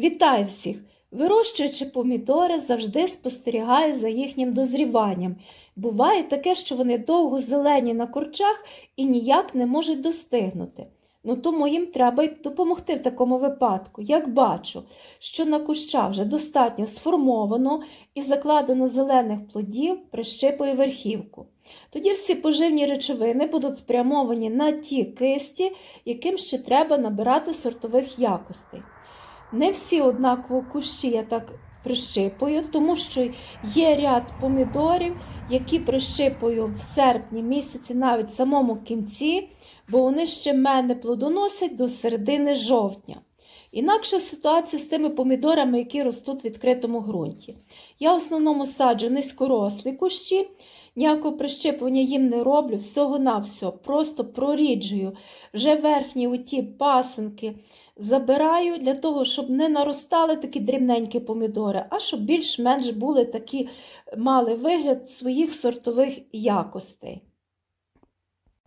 Вітаю всіх! Вирощуючи помідори, завжди спостерігаю за їхнім дозріванням. Буває таке, що вони довго зелені на корчах і ніяк не можуть достигнути. Ну тому їм треба й допомогти в такому випадку. Як бачу, що на кущах вже достатньо сформовано і закладено зелених плодів, прищипую верхівку. Тоді всі поживні речовини будуть спрямовані на ті кисті, яким ще треба набирати сортових якостей. Не всі однаково кущі я так прищипую, тому що є ряд помідорів, які прищипую в серпні місяці, навіть в самому кінці, бо вони ще мене плодоносять до середини жовтня. Інакша ситуація з тими помідорами, які ростуть в відкритому ґрунті. Я в основному саджу низькорослі кущі, ніякого прищипування їм не роблю, всього-навсього, просто проріджую вже верхні оті пасинки забираю для того, щоб не наростали такі дрібненькі помідори, а щоб більш-менш були такі, мали вигляд своїх сортових якостей.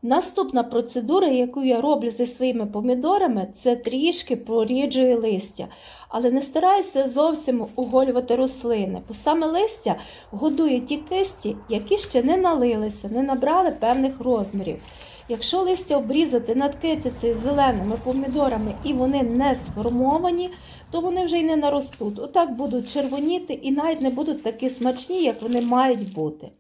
Наступна процедура, яку я роблю зі своїми помідорами, це трішки проріджую листя. Але не стараюся зовсім оголювати рослини, бо саме листя годує ті кисті, які ще не налилися, не набрали певних розмірів. Якщо листя обрізати, надкити це зеленими помідорами і вони не сформовані, то вони вже й не наростуть. Отак будуть червоніти і навіть не будуть такі смачні, як вони мають бути.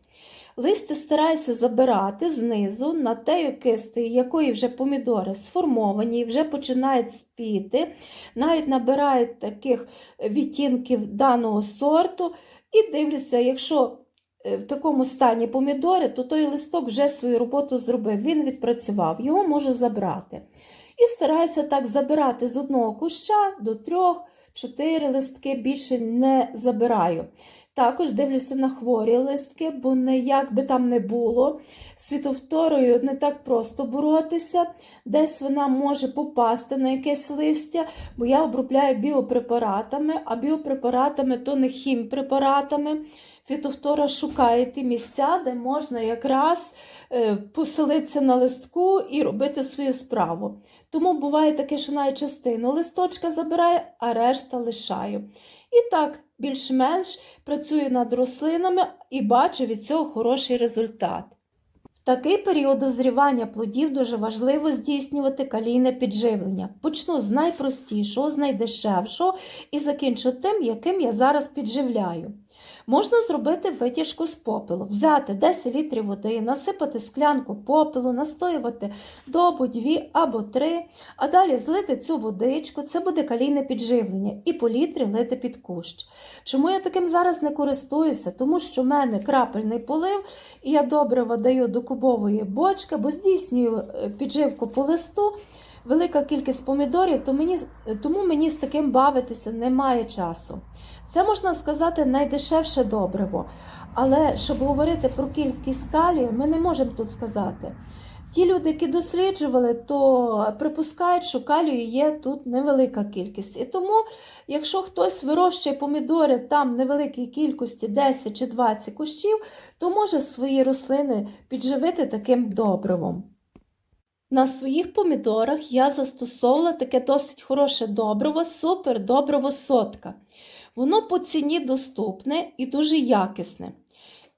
Листя стараюся забирати знизу на тею кистою, якої вже помідори сформовані і вже починають спіти, навіть набирають таких відтінків даного сорту. І дивлюся, якщо в такому стані помідори, то той листок вже свою роботу зробив, він відпрацював, його можу забрати. І стараюся так забирати з одного куща до трьох, чотири листки більше не забираю. Також дивлюся на хворі листки, бо не як би там не було. Світовторою не так просто боротися, десь вона може попасти на якесь листя, бо я обробляю біопрепаратами, а біопрепаратами то не хімпрепаратами. Фітофтора шукає ті місця, де можна якраз е, поселитися на листку і робити свою справу. Тому буває таке, що навіть частину листочка забирає, а решта лишаю. І так, більш-менш працюю над рослинами і бачу від цього хороший результат. В такий період дозрівання плодів дуже важливо здійснювати калійне підживлення. Почну з найпростішого, з найдешевшого і закінчу тим, яким я зараз підживляю. Можна зробити витяжку з попелу, взяти 10 літрів води, насипати склянку попелу, настоювати добу, дві або три, а далі злити цю водичку, це буде калійне підживлення, і по літрі лити під кущ. Чому я таким зараз не користуюся? Тому що в мене крапельний полив, і я добре даю до кубової бочки, бо здійснюю е, підживку по листу. Велика кількість помідорів, то мені, тому мені з таким бавитися немає часу. Це можна сказати найдешевше добриво. Але щоб говорити про кількість калію, ми не можемо тут сказати. Ті люди, які досліджували, то припускають, що калію є тут невелика кількість. І тому, якщо хтось вирощує помідори там невеликій кількості 10 чи 20 кущів, то може свої рослини підживити таким добривом. На своїх помідорах я застосовувала таке досить хороше добриво, супер добриво сотка. Воно по ціні доступне і дуже якісне.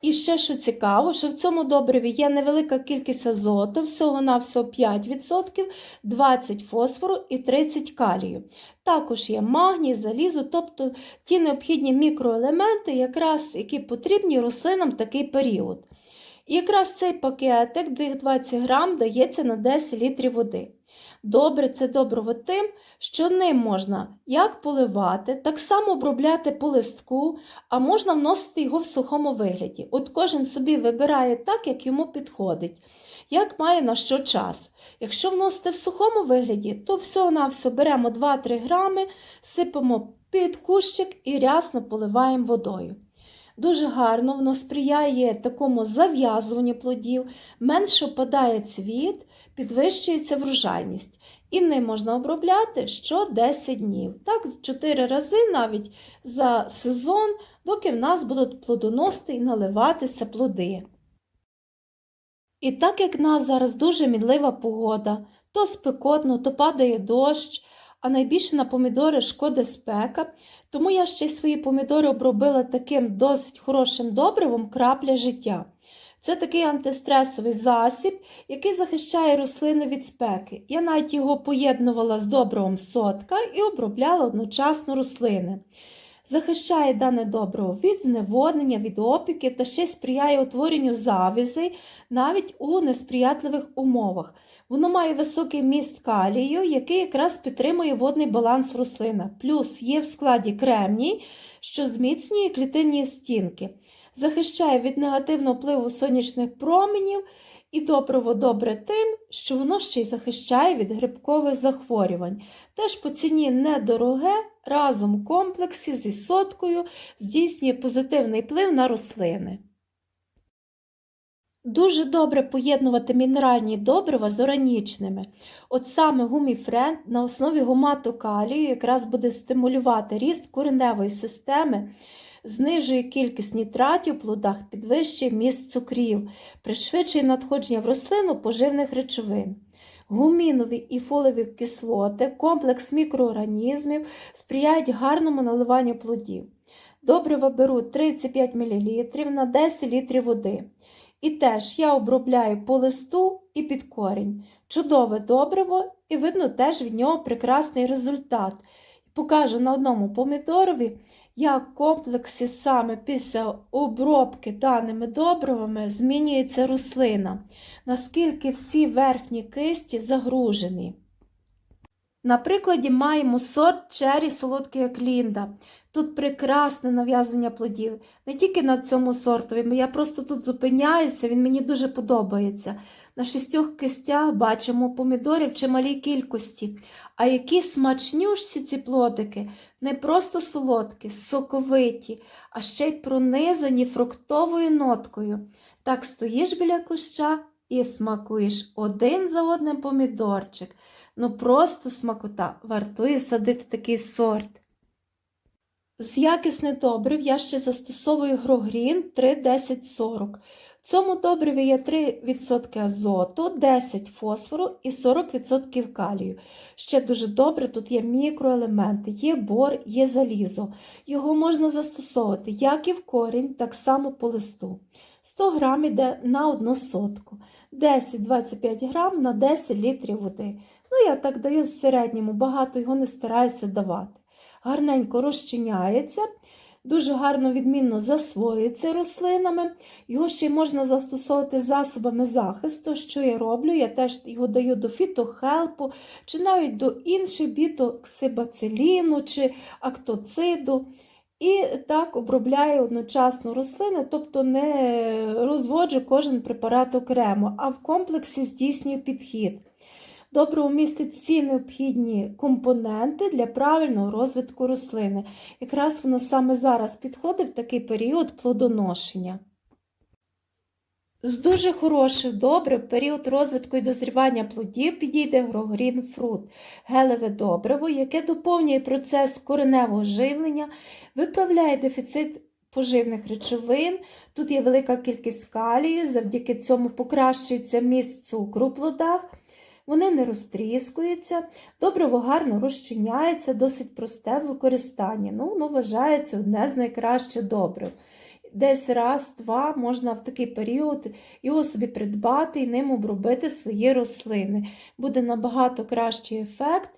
І ще, що цікаво, що в цьому добриві є невелика кількість азоту, всього-навсього 5%, 20 фосфору і 30 калію. Також є магній, залізо, тобто ті необхідні мікроелементи, якраз які потрібні рослинам в такий період. І якраз цей пакетик, 20 грам, дається на 10 літрів води. Добре, це добриво тим, що ним можна як поливати, так само обробляти по листку, а можна вносити його в сухому вигляді. От кожен собі вибирає так, як йому підходить, як має на що час. Якщо вносити в сухому вигляді, то всього-навсього беремо 2-3 грами, сипемо під кущик і рясно поливаємо водою. Дуже гарно воно сприяє такому зав'язуванню плодів, менше впадає цвіт, підвищується врожайність. І ним можна обробляти що 10 днів. Так, 4 рази навіть за сезон, доки в нас будуть плодоносити і наливатися плоди. І так як в нас зараз дуже мінлива погода, то спекотно, то падає дощ, а найбільше на помідори шкоди спека, тому я ще й свої помідори обробила таким досить хорошим добривом крапля життя. Це такий антистресовий засіб, який захищає рослини від спеки. Я навіть його поєднувала з добривом сотка і обробляла одночасно рослини. Захищає дане добриво від зневоднення, від опіків та ще сприяє утворенню завізей навіть у несприятливих умовах. Воно має високий міст калію, який якраз підтримує водний баланс в рослинах. Плюс є в складі кремній, що зміцнює клітинні стінки, захищає від негативного впливу сонячних променів і добриво добре тим, що воно ще й захищає від грибкових захворювань. Теж по ціні недороге, разом в комплексі зі соткою здійснює позитивний вплив на рослини. Дуже добре поєднувати мінеральні добрива з органічними. От саме гуміфренд на основі гумату калію якраз буде стимулювати ріст кореневої системи, знижує кількість нітратів в плодах, підвищує міст цукрів, пришвидшує надходження в рослину поживних речовин. Гумінові і фолові кислоти, комплекс мікроорганізмів сприяють гарному наливанню плодів. Добрива беру 35 мл на 10 літрів води. І теж я обробляю по листу і під корінь. Чудове добриво, і видно теж від нього прекрасний результат. Покажу на одному помідорові, як комплексі саме після обробки даними добривами змінюється рослина, наскільки всі верхні кисті загружені. На прикладі маємо сорт чері солодкий як лінда. Тут прекрасне нав'язання плодів. Не тільки на цьому сортові, я просто тут зупиняюся, він мені дуже подобається. На шістьох кистях бачимо помідорів в чималій кількості. А які смачнющі ці плодики, не просто солодкі, соковиті, а ще й пронизані фруктовою ноткою. Так стоїш біля куща і смакуєш один за одним помідорчик. Ну просто смакота, вартує садити такий сорт. З якісних добрив я ще застосовую грогрін 3-10-40. В цьому добриві є 3% азоту, 10 фосфору і 40% калію. Ще дуже добре, тут є мікроелементи, є бор, є залізо. Його можна застосовувати як і в корінь, так само по листу. 100 грам йде на одну сотку, 10-25 грам на 10 літрів води. Ну, я так даю в середньому, багато його не стараюся давати. Гарненько розчиняється, дуже гарно відмінно засвоюється рослинами. Його ще й можна застосовувати засобами захисту. Що я роблю? Я теж його даю до фітохелпу, чи навіть до інших бітоксибациліну чи актоциду. І так обробляю одночасно рослини, тобто не розводжу кожен препарат окремо, а в комплексі здійснюю підхід. Добре умістить всі необхідні компоненти для правильного розвитку рослини. Якраз воно саме зараз підходить в такий період плодоношення. З дуже хороших добрив період розвитку і дозрівання плодів підійде Грогрін фрут, гелеве добриво, яке доповнює процес кореневого живлення, виправляє дефіцит поживних речовин. Тут є велика кількість калію, завдяки цьому покращується міст цукру в плодах. Вони не розтріскуються, добриво гарно розчиняється, досить просте в використанні. Ну, Воно вважається одне з найкращих добрив. Десь раз-два можна в такий період його собі придбати і ним обробити свої рослини. Буде набагато кращий ефект,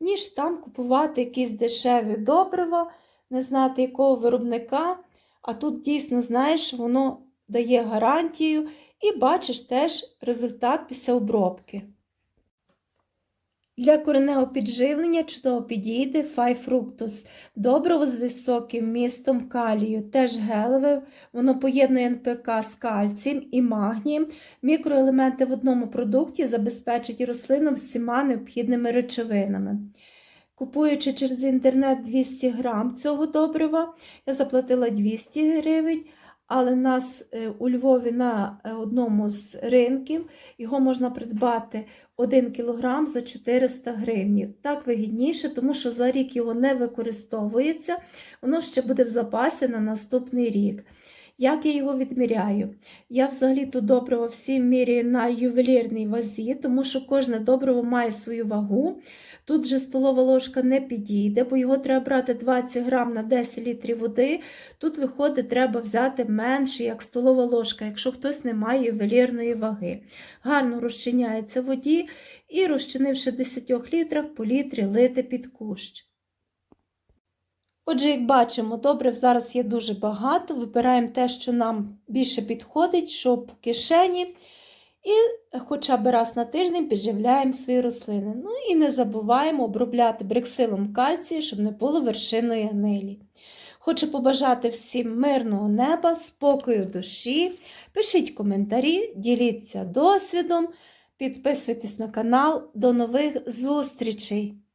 ніж там купувати якісь дешеві добрива, не знати якого виробника. А тут дійсно, знаєш, воно дає гарантію і бачиш теж результат після обробки. Для кореневого підживлення чудово підійде файфруктус, добриво з високим містом калію, теж гелеве, воно поєднує НПК з кальцієм і магнієм. Мікроелементи в одному продукті забезпечать рослину всіма необхідними речовинами. Купуючи через інтернет 200 грам цього добрива, я заплатила 200 гривень, але нас е, у Львові на е, одному з ринків його можна придбати 1 кг за 400 гривень. Так вигідніше, тому що за рік його не використовується, воно ще буде в запасі на наступний рік. Як я його відміряю? Я взагалі-то добриво всім міряю на ювелірній вазі, тому що кожне добриво має свою вагу. Тут вже столова ложка не підійде, бо його треба брати 20 грам на 10 літрів води. Тут, виходить, треба взяти менше, як столова ложка, якщо хтось не має ювелірної ваги. Гарно розчиняється воді і, розчинивши в 10 літрах, по літрі лити під кущ. Отже, як бачимо, добрив зараз є дуже багато. Вибираємо те, що нам більше підходить, щоб кишені. І хоча б раз на тиждень підживляємо свої рослини. Ну і не забуваємо обробляти бриксилом кальцію, щоб не було вершиної гнилі. Хочу побажати всім мирного неба, спокою душі. Пишіть коментарі, діліться досвідом, підписуйтесь на канал. До нових зустрічей!